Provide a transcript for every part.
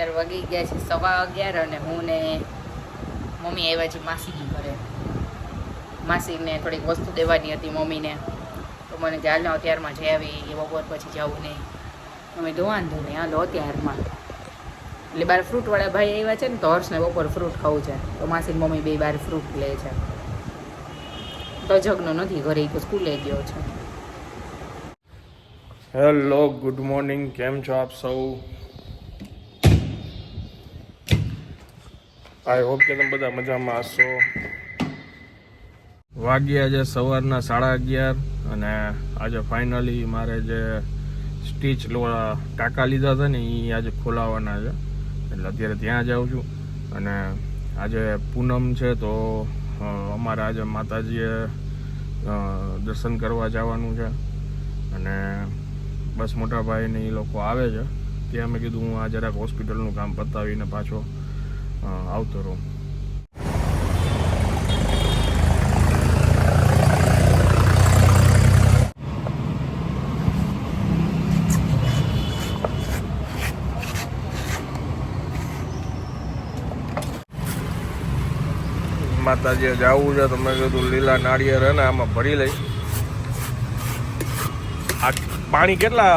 અત્યારે વગી ગયા છે સવા અગિયાર અને હું ને મમ્મી આવ્યા છે માસીની ઘરે. માસીને થોડીક વસ્તુ દેવાની હતી મમ્મીને. તો મને કે હાલનો અત્યારમાં જઈ આવી, એ બપોર પછી જવું નહીં. અમે તો વાંધો નહીં, હાલો અત્યારમાં. એટલે બાર ફ્રૂટવાળા ભાઈ આવ્યા છે ને તો હર્ષને બપોર ફ્રૂટ ખાવું છે. તો માસીની મમ્મી બે બાર ફ્રૂટ લે છે. તો જગનો નથી ઘરે તો સ્કૂલે ગયો છે. હેલો ગુડ મોર્નિંગ કેમ છો આપ સૌ? આઈ હોપ કે તમે બધા મજામાં હશો. વાગ્યા છે સવારના સાડા અગિયાર અને આજે ફાઇનલી મારે જે સ્ટીચ ટાંકા લીધા હતા ને એ આજે ખોલાવવાના છે. એટલે અત્યારે ત્યાં જાઉં છું. અને આજે પૂનમ છે તો અમારે આજે માતાજીએ દર્શન કરવા જવાનું છે. અને બસ મોટાભાઈને એ લોકો આવે છે. ત્યાં મેં કીધું હું આ જરાક હોસ્પિટલનું કામ પતાવીને પાછો આવતો રહું માતાજીએ જવું છે તો મેં કીધું લીલા નાળિયેર હે ને, આમાં ભરી લઈ આ પાણી કેટલા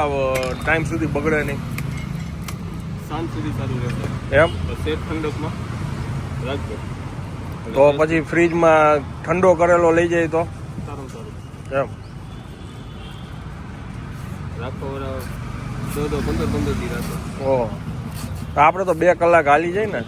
ટાઈમ સુધી બગડે નહીં? સાંજ સુધી સારું રહેશે. એમ? ઠંડકમાં રાખજો. તો પછી ફ્રીજમાં ઠંડો કરેલો લઈ જાય તો? સારું સારું. એમ. રાખો બરાબર દો દો પંદર પંદર દી રાખો ઓહ. તો આપણે તો બે કલાક હાલી જાય ને.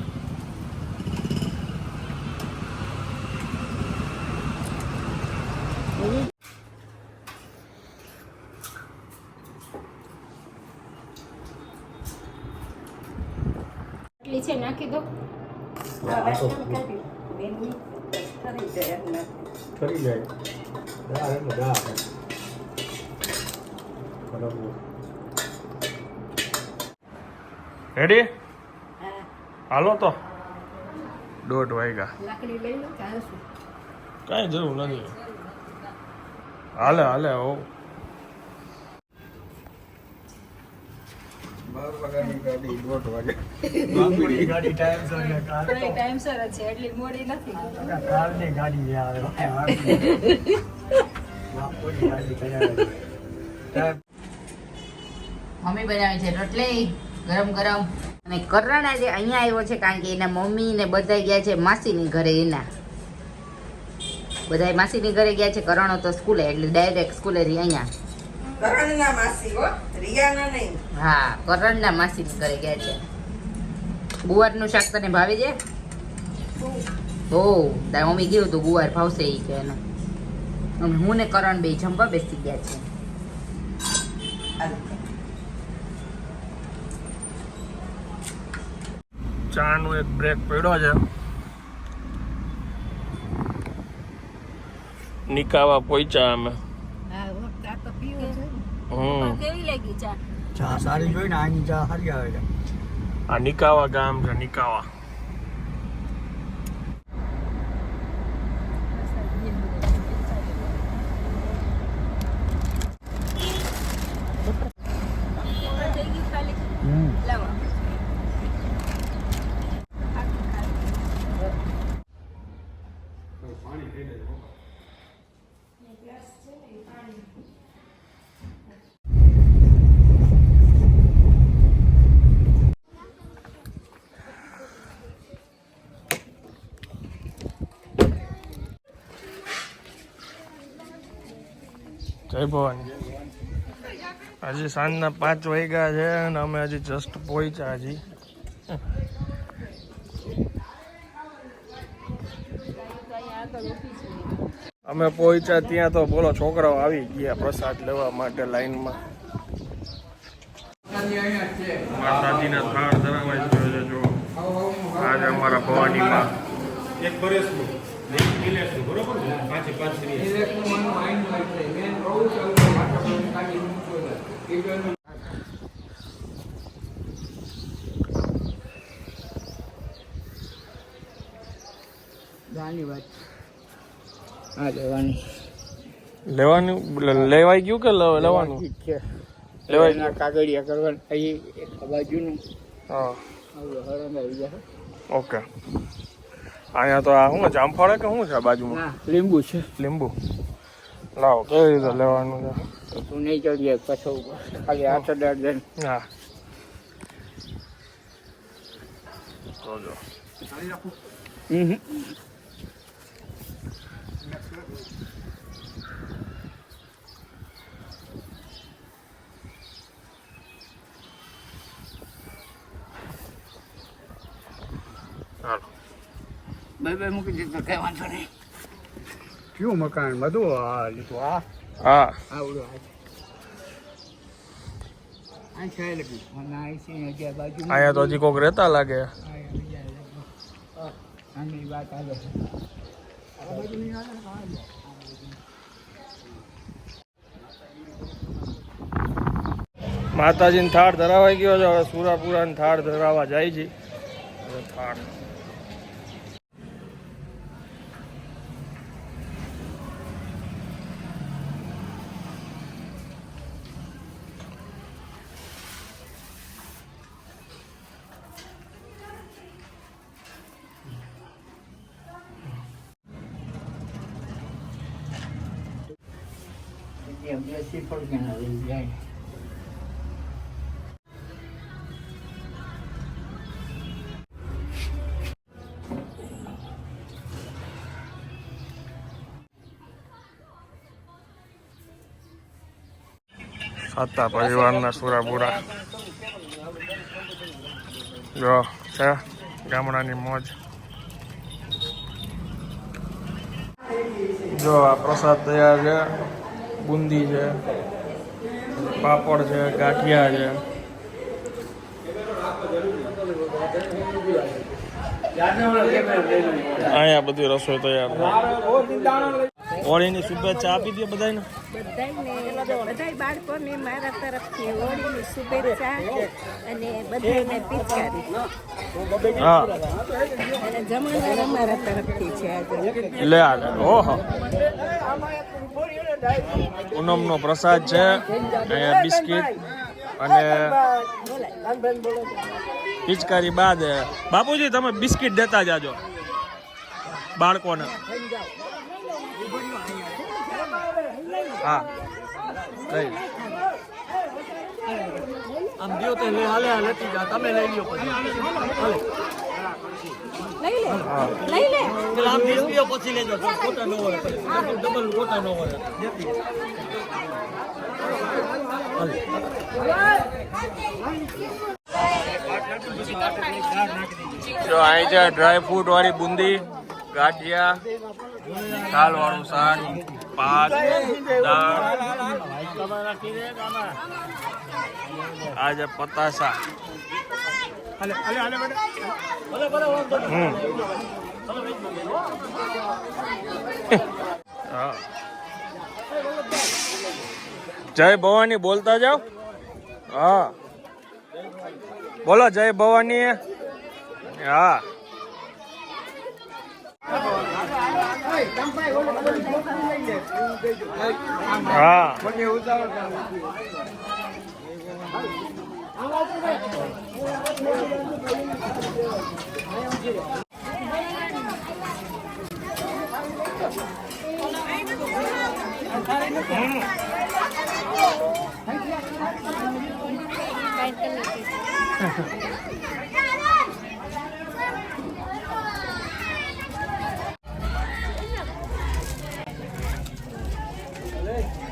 છે નાખી દો કરી જાય દાળ એટલે દાળ બરાબર. રેડી હાલો તો. દોઢ વાગ્યા. કાંઈ જરૂર નથી. હાલે હાલે હો. બાર ગાડી દોઢ વાગે. બાપુની ગાડી ટાઈમ સર કાર ટાઈમસર છે એટલી મોડી નથી. કારની ગાડી આવે બાપુની ગાડી તૈયાર ટાઈમ. મમ્મી બનાવે છે રોટલી ગરમ ગરમ. અને કરણ આજે અહીંયા આવ્યો છે કારણ કે એના મમ્મી ને બધા ગયા છે માસીની ઘરે એના. બધા માસીની ઘરે ગયા છે કરણો તો સ્કૂલે એટલે ડાયરેક્ટ સ્કૂલે થી અહીંયા. કરણના માસી હો રિયાના નહીં. હા કરણના માસી ઘરે ગયા છે. ગુવારનું શાક તને ભાવે છે? હો તારી મમ્મી કીધું તું ગુવાર ભાવશે એ કે એને. અને હું ને કરણ બે જમવા બેસી ગયા છે. ચાનો એક બ્રેક પડ્યો છે. નિકાવા પહોંચ્યા અમે. હમ ચા સારી જોઈ ને આની ચા સારી આવે છે આ નિકાવા ગામ છે નિકાવા જય હજી સાંજના પાંચ વાગ્યા છે અને અમે હજી જસ્ટ પહોંચ્યા હજી અમે પહોંચ્યા ત્યાં તો બોલો, છોકરાઓ આવી ગયા પ્રસાદ લેવા માટે લાઈનમાં. માતાજીના થાળ જો આજે અમારા ભવાનીમાં. એક બરેસનું ને બરોબર ને પાંચે પાંચ સિરિયલ હા લેવાની? લેવાનું લે- લેવાઈ ગયું કે લેવાનું લેવાય કાગળિયા કરવાનું. બાજુનું. હા. ઓકે. અહીંયા તો આ શું છે જામફળ કે શું છે આ બાજુમાં? લીંબુ છે. લીંબુ. લાવો કેવી રીતે લેવાનું છે? તું નહીં ચડીએ પછી ખાલી હાથ અડાડ દે હા. હમ. બે બે મૂકી દીધું કઈ વાંધો નહીં. કયું મકાન? બધું આ લીધું આ? હા. આવડું આ આ છે લગી અને આ છે અગિયાર બાજુ અહીંયા તો હજી કોક રહેતા લાગે. માતાજીને થાળ ધરાવાઈ ગયો છે હવે સુરાપુરાને થાળ ધરાવવા જાય છે. હવે થાળ. સાતા પરિવારના સુરાપુરા. જો, છે ગામડાની મોજ. જો, આ પ્રસાદ તૈયાર છે. બુંદી છે. પાપડ છે, ગાંઠિયા છે. અહીંયા બધી રસોઈ તૈયાર હોળીની શુભેચ્છા આપી દો બધાને બધાને બધાય બાળકોને મારા તરફથી હોળીની શુભેચ્છા અને બધાને પિચકારી. હા. જમણવાર અમારા તરફથી છે આજે. લે આ ઓહો. પૂનમનો પ્રસાદ છે. અહીંયા બિસ્કિટ અને પિચકારી બાદ. બાપુજી તમે બિસ્કિટ દેતા જાજો. બાળકોને. હા. લઈ. આમ દિયો તે લે હાલે હાલે જા. તમે લઈ લ્યો પછી. હાલે. લઈ લે. લઈ લે. પેલા વીસ લ્યો પછી લેજો. ખોટા ન હોય. ડબલ ખોટા ન હોય. જો અહીં છે ડ્રાય ફ્રૂટ વાળી બુંદી ગાંઠિયા દાલ વાળું શાક. ભાત દાળ. આજે પતાસા. હમ હા. જય ભવાની બોલતા જાઓ? હા. બોલો જય ભવાની. હા. હા.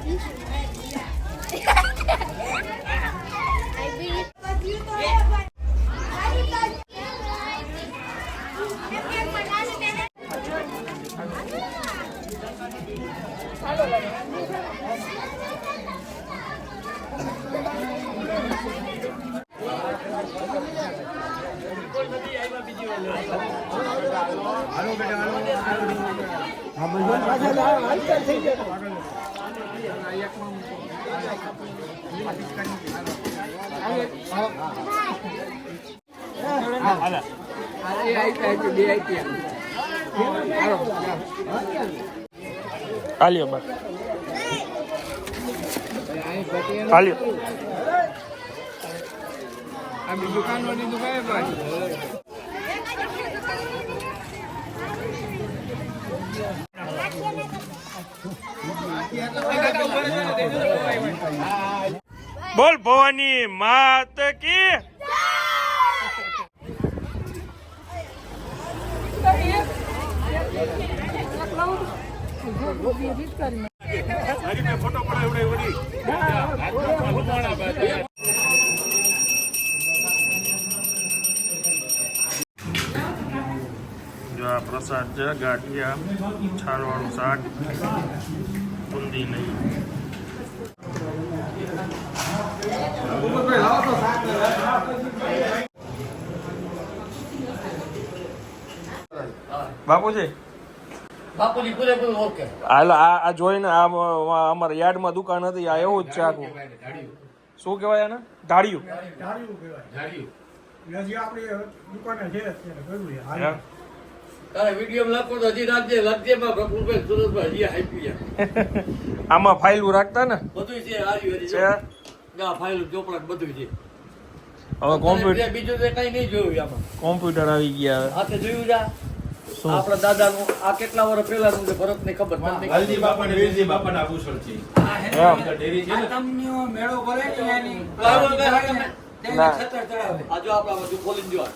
你吃 આલ્યો બસ. આલ્યો આ બી દુકાનવાળી દુકાને પાછી બોલ ભવાની માત કી જો આ પ્રસાદ છે ગાંઠિયા છાલવાળું શાક બુંદી નહીં. બાપુજી બાપુજી પૂરેપૂરું ઓકે. હાલ આ આ જોઈને આ અમારા યાર્ડમાં દુકાન હતી આ એવું જ છે આખું. શું કહેવાય આને? ધાડિયું. હજી આપણી દુકાને છે અત્યારે આમાં ફાઇલું રાખતા ને? બધું છે હારી છે? ના ફાઇલ ચોપડા બધું છે. હવે કોમ્પ્યુટર બીજું તો કઈ નહીં જોયું આમાં. કોમ્પ્યુટર આવી ગયા હાથે જોયું જા. આપણા દાદા નું આ કેટલા વર્ષ પહેલાનું નું ભરત ને ખબર તમને બાપા ને વીરજી બાપા ના ભૂષણ છે ડેરી છે ને? મેળો ભરે ને. એની ના. છત્તર ચડાવે. આ જો આપણા બધું ખોલીને જો આ.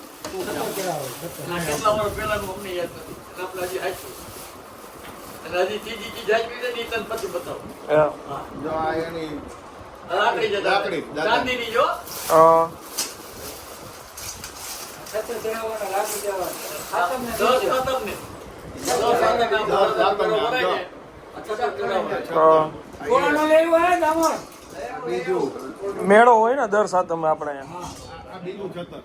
આ કેટલા વર્ષ પહેલાનું અમને યાદ નથી. આપણે હજી આપ્યું અને હજી ચીજ આપી ને ઈ પછી બતાવું. જો આ એની લાકડી છે લાકડી, ચાંદીની જો. અ, છત્તર ચડાવવાના લાગી જવાના મેળો હોય ને દર સાતમે આપણે બીજું છતર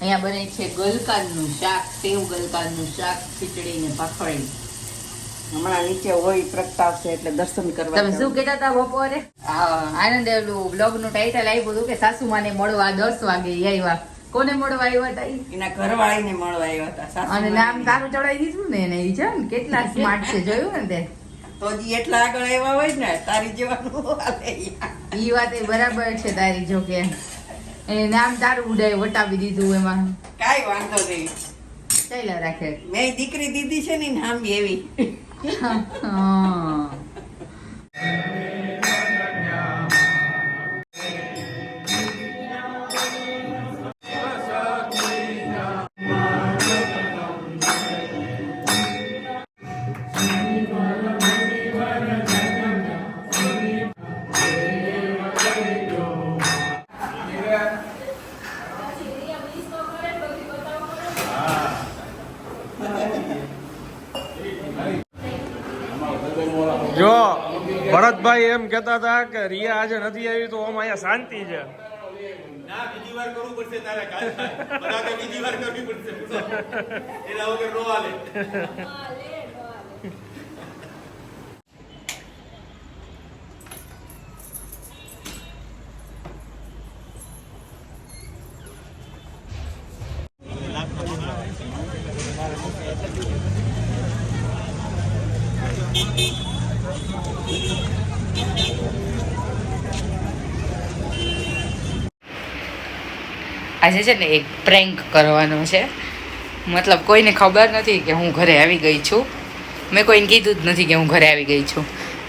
અહીંયા બને છે ગલકાનનું શાક, સેવ ગલકાનનું શાક, ખીચડી ને ભાખરી. હમણાં નીચે હોય પ્રગટાવશે એટલે દર્શન કરવા તમે શું કહેતા હતા બપોરે? આનંદ એલું બ્લોગનું ટાઇટલ આપ્યું હતું કે સાસુમાને મળવા દસ વાગે આવ્યા. કોને મળવા આવ્યા હતા? એના ઘરવાળીને મળવા આવ્યા હતા અને નામ તારું ચડાવી દીધું ને એને ઈ છે ને કેટલા સ્માર્ટ છે જોયું ને તે? તો જી એટલા આગળ એવા હોય ને તારી જેવાનું એ ઈ. વાત એ બરાબર છે તારી જો કે. એને નામ તારું ઉડાય વટાવી દીધું એમાં. કાઈ વાંધો નહીં. ચાલ્યા રાખે. મેં દીકરી દીધી છે ને નામ એવી હા ભરતભાઈ એમ કહેતા હતા કે રિયા આજે નથી આવી, તો આમ અહીંયા શાંતિ છે. બીજી વાર કરવું પડશે તારે બીજી વાર કરવી પડશે. એના વગર નો હાલે. આજે છે ને એક પ્રેન્ક કરવાનો છે. મતલબ કોઈને ખબર નથી કે હું ઘરે આવી ગઈ છું. મેં કોઈને કીધું જ નથી કે હું ઘરે આવી ગઈ છું.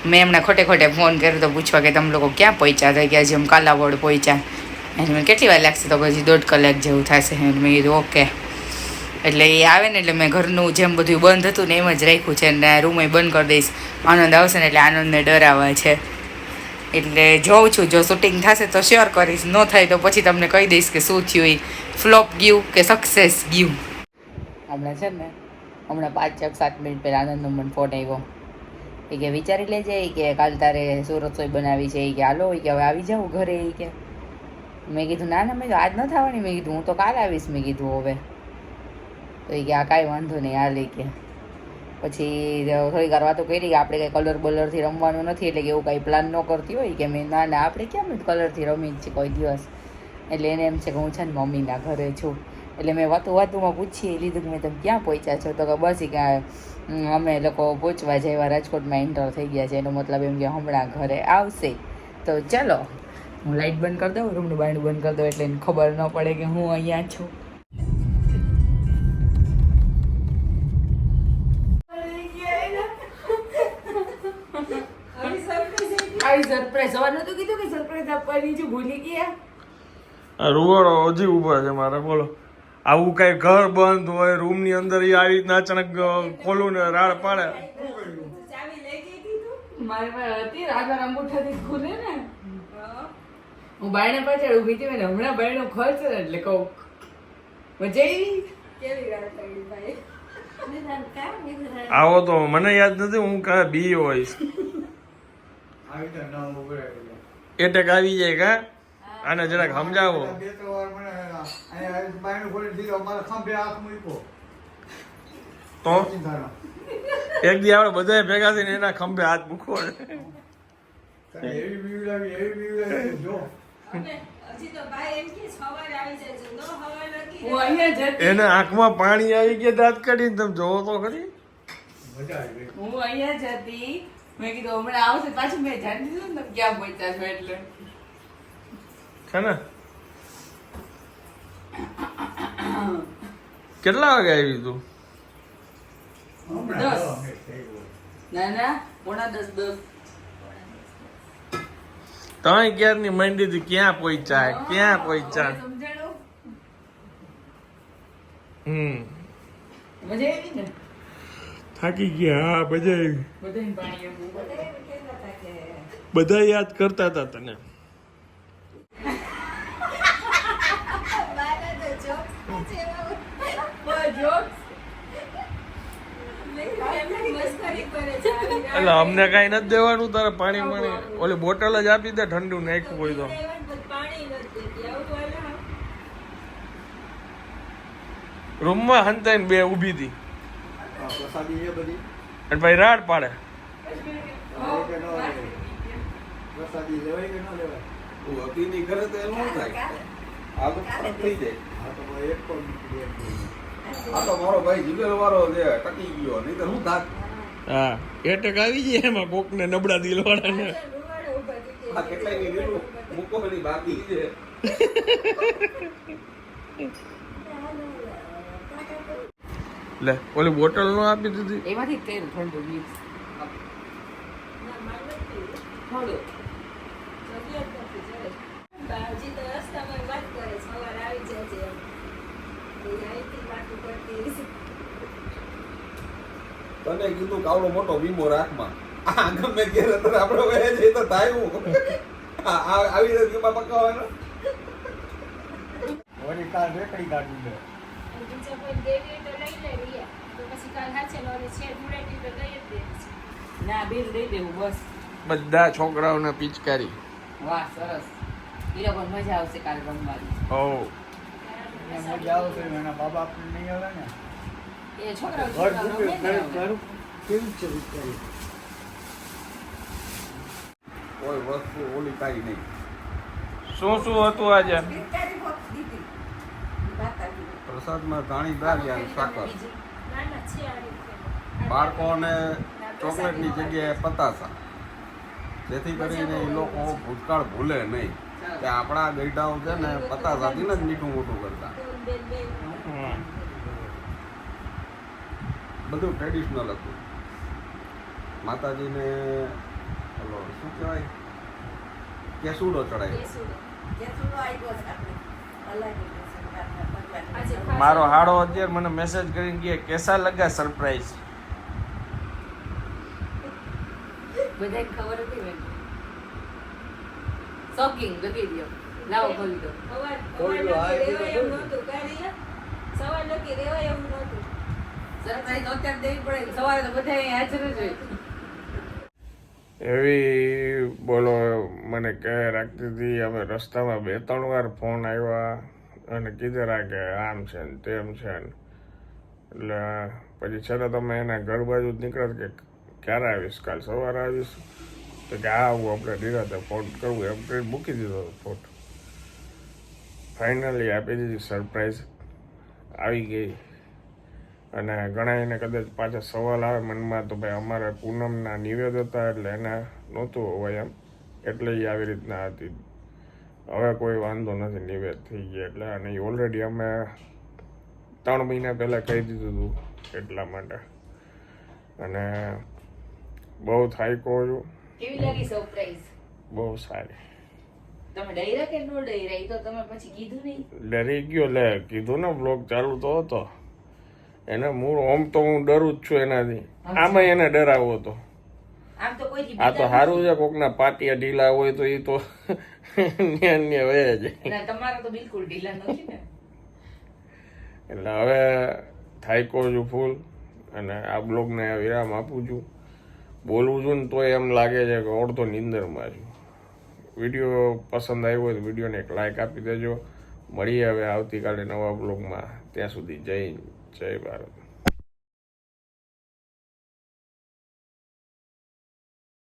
મેં એમના ખોટે ખોટે ફોન કર્યો તો પૂછવા કે તમે લોકો ક્યાં પહોંચ્યા? હતા કે આજે અમે કાલાવડ પહોંચ્યા. એટલે મેં કેટલી વાર લાગશે તો પછી દોઢ કલાક જેવું થશે. એટલે મેં કીધું, ઓકે. એટલે એ આવે ને એટલે મેં ઘરનું જેમ બધું બંધ હતું ને એમ જ રાખ્યું છે. ને રૂમે બંધ કરી દઈશ. આનંદ આવશે ને એટલે આનંદને ડરાવવા છે. એટલે જોઉં છું, જો શૂટિંગ થશે તો શેર કરીશ. ન થાય તો પછી તમને કહી દઈશ કે શું થયું એ. ફ્લોપ ગયું કે સક્સેસ ગયું? હમણાં છે ને, હમણાં પાંચ છ સાત મિનિટ પહેલાં આનંદનો મને ફોન આવ્યો. એ કે, વિચારી લેજે કે, કાલ તારે શું રસોઈ બનાવી છે. એ કે, હાલો. કે, હવે આવી જાઉં ઘરે. એ કે, મેં કીધું, ના ના, મેં આજ ન થવાની. મેં કીધું, હું તો કાલ આવીશ. મેં કીધું, હવે. તો એ કે, આ કાંઈ વાંધો નહીં, હાલ. એ કે પછી થોડી વાર વાતો કરી કે આપણે કંઈ કલર બલરથી રમવાનું નથી, એટલે કે એવું કાંઈ પ્લાન ન કરતી હોય કે મેં, ના ના, આપણે કેમ કલરથી રમી જ છે કોઈ દિવસ? એટલે એને એમ છે કે હું છે ને મમ્મીના ઘરે છું. એટલે મેં વાતું, વાતોમાં પૂછી લીધું કે મેં તમે ક્યાં પહોંચ્યા છો? તો કે બસ કે અમે લોકો પહોંચવા જેવા રાજકોટમાં એન્ટર થઈ ગયા છે. એનો મતલબ એમ કે હમણાં ઘરે આવશે. તો ચલો, હું લાઇટ બંધ કરી દઉં રૂમનું બારણું બંધ કરી દઉં, એટલે એને ખબર ન પડે કે હું અહીંયા છું. આવી સરપ્રાઈઝ સવાર નતું કીધું કે સરપ્રાઈઝ આપવાની છે ભૂલી ગયા. રૂવાડો હજી ઊભા છે મારે બોલો. આવું કઈ ઘર બંધ હોય રૂમની અંદર આવી રીતના અચાનક ખોલું ને રાડ પાડે. હું. બાયણે પાછળ ઊભી હતી ને હમણાં બાયણો ખર્ચ ને એટલે કહું. મજા આવી? આવો તો મને યાદ નથી હું કા બી હોઈશ. એટેક આવી જાય કા? આને જરાક સમજાવો. તો? એક દી આપણે બધા ભેગા થઈને એના ખંભે હાથ જતી એને આંખમાં પાણી આવી ગયા દાંત કાઢીને તમે જોવો તો ખરી. મજા આવી ગઈ. હું અહીંયા જતી મેં કીધું હમણાં આવશે પાછું મેં જાણી દીધું ને ક્યાં પહોંચ્યા છો એટલે. છે ને? કેટલા વાગે આવી તું. ના ના પોણા દસ દસ. તમે ક્યારની મંડી હતી ક્યાં પહોંચ્યા? ક્યાં પહોંચ્યા? હમ. મજા આવી ને? થાકી ગયા હા બધા બધા યાદ કરતા હતા તને. એટલે અમને કઈ નથી દેવાનું તારે પાણી પાણી. ઓલી બોટલ જ આપી દે ઠંડુ નાખ્યું હોય તો. રૂમમાં હંતાઈને બે ઊભી હતી. પ્રસાદી છે બધી અને ભાઈ રાડ પાડે. પ્રસાદી લેવાય કે ન લેવાય અતિની કરે તો એનું થાય આ તો ફરક થઈ જાય આ તો ભાઈ એક પણ આ તો મારો ભાઈ જીગર વાળો છે ટકી ગયો નહીં તો હું થાત હા એટેક આવી જાય એમાં કોક ને નબળા દિલવાળાને. આ કેટલાયની લીલું મૂકો બાકી છે. લે ઓલી બોટલ નો આપી દીધી? એમાંથી તેલ ઠંડુ થોડું તને કીધું કાવડો મોટો વીમો રાખમાં. આ ગમે ત્યારે તને આપણે વહે છે તો થાય હું આવી રીતે વીમા પકાવવાનો વળી કાલ રેકડી કાઢી દે ના બિલ દઈ દેવું બસ. બધા છોકરાઓને પિચકારી. વાહ સરસ. એ લોકો મજા આવશે કાલ રમવાની. ઓ મજા આવશે એના બાપ નહીં આવે ને. એ છોકરાઓ ઘર ઘર કેવી છે કોઈ વસ્તુ ઓલી કાઈ નહીં. શું શું હતું આજે? પ્રસાદમાં ધાણી દાળ અને સાકર. બાળકોને ચોકલેટની જગ્યાએ પતાસા જેથી કરીને એ લોકો ભૂતકાળ ભૂલે નહીં. કે આપણા ગૈડાઓ છે ને પતાસાથી જ મીઠું મોટું કરતા. બધું ટ્રેડિશનલ હતું. માતાજીને હલો શું કહેવાય? કેસુડો ચડાય મારો હાડો અત્યારે મને મેસેજ કરીને કે કેસા લગા સરપ્રાઈઝ બધાને ખબર હતી ને? શોકિંગ લગી દો લાવો ખોલી દો. સરપ્રાઈઝ અત્યારે દેવી પડે. સવારે તો બધા હાજર જ હોય. એવી બોલો મને કહે રાખતી હતી અમે રસ્તામાં બે ત્રણ વાર ફોન આવ્યા. અને કીધેલા કે આમ છે ને તેમ છે ને. એટલે પછી છેલ્લે તમે એના ઘર બાજુ જ નીકળ્યા કે ક્યારે આવીશ? કાલ સવારે આવીશ? તો કે આ હું આપણે નિરાતે ફોન કરવું એમ કરીને મૂકી દીધો ફોટો ફાઇનલી આપી દીધી સરપ્રાઈઝ આવી ગઈ. અને ઘણા એને કદાચ પાછા સવાલ આવે મનમાં તો ભાઈ અમારે પૂનમના નિવેદ હતા એટલે એના નહોતું હોય એમ. એટલે એ આવી રીતના હતી. હવે કોઈ વાંધો નથી નિવેદ થઈ ગયા. એટલે અને ઓલરેડી અમે ત્રણ મહિના પહેલાં કહી દીધું હતું એટલા માટે. અને બહુ થાયકો છું. કેવી લાગી સરપ્રાઈઝ બહુ સારી. તમે ડૈરા કે નો ડૈરા તો તમે પછી કીધું નહીં. ડરી ગયો લે કીધું ને બ્લોગ ચાલુ તો હતો. એને મૂળ ઓમ તો હું ડરું જ છું એનાથી. આમાં એને ડરાવો હતો. તો આ તો સારું છે કોકના પાટિયા ઢીલા હોય તો એ તો ન્યા ને ન્યા વહે જાય ના તમારા તો બિલકુલ ઢીલા નથી ને એટલે હવે થાયકો છું ફૂલ અને આ બ્લોગને વિરામ આપું છું. બોલવું છું ને તોય એમ લાગે છે કે અડધો નિંદરમાં છું. વીડિયો પસંદ આવ્યો હોય તો વિડીયોને એક લાઇક આપી દેજો. મળીએ હવે આવતીકાલે નવા બ્લોગમાં ત્યાં સુધી જય જય ભારત.